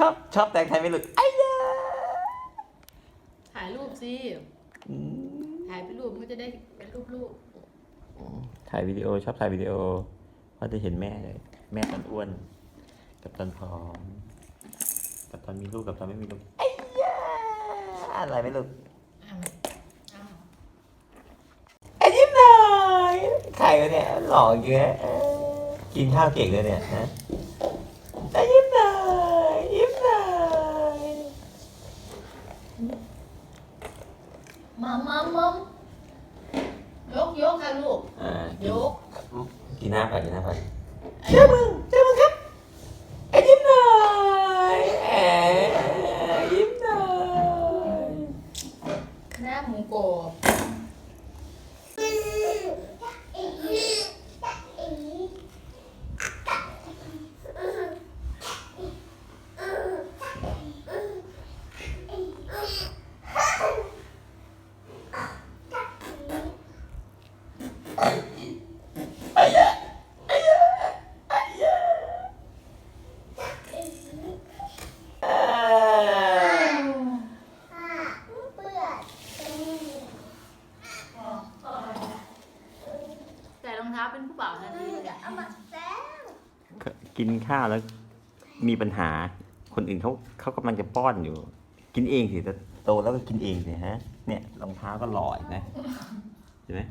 ชอบชอบแต่งไทยไหมลูกไอ้ยาถ่ายรูปสิอืมถ่ายเป็นรูปมันก็จะได้เป็นรูปรูปถ่ายวิดีโอชอบถ่ายวิดีโอเพราะจะเห็นแม่เลย แม่ตอนอ้วน กับตอนผอม กับตอนมีลูกกับตอนไม่มีลูกไอ้ยาอะไรไหมลูกอ้าวอ้าวไอ้ยิ้มหน่อยใครวะเนี่ยหล่อเยอะกินข้าวเก่งเลยเนี่ยนะไอ้ยิ้มหน่อยยิ้มหน่อย มัมมัมมัมยกยกค่ะลูก อ่ายก กินน้ำก่อนกินน้ำก่อนเจ้ามึงเจ้ามึงครับไอ้ยิ้มหน่อยแหมยิ้มหน่อย หน้าหมูกรอบ ใส่รองเท้าเป็นผู้บ่าวทันทีเลยอะกินข้าวแล้วมีปัญหา คนอื่นเขาเขากำลังจะป้อนอยู่ กินเองสิแต่โตแล้วก็กินเองสิฮะ เนี่ยรองเท้าก็หล่ออีกนะเห็นไหม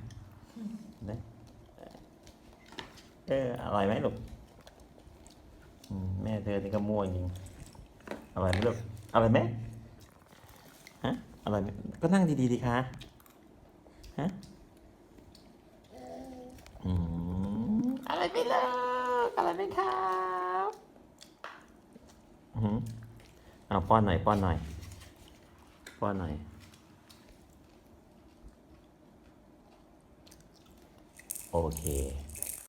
เห็นไหมเอออร่อยไหมลูกอืมแม่เธอนี่ก็มั่วจริงอร่อยไหมลูกอร่อยไหมฮะอร่อยไหมก็นั่งดีๆดีคะฮะ อืมอร่อยไหมลูกอร่อยไม่ครับอืมเอาป้อนหน่อยป้อนหน่อยป้อนหน่อยโอเค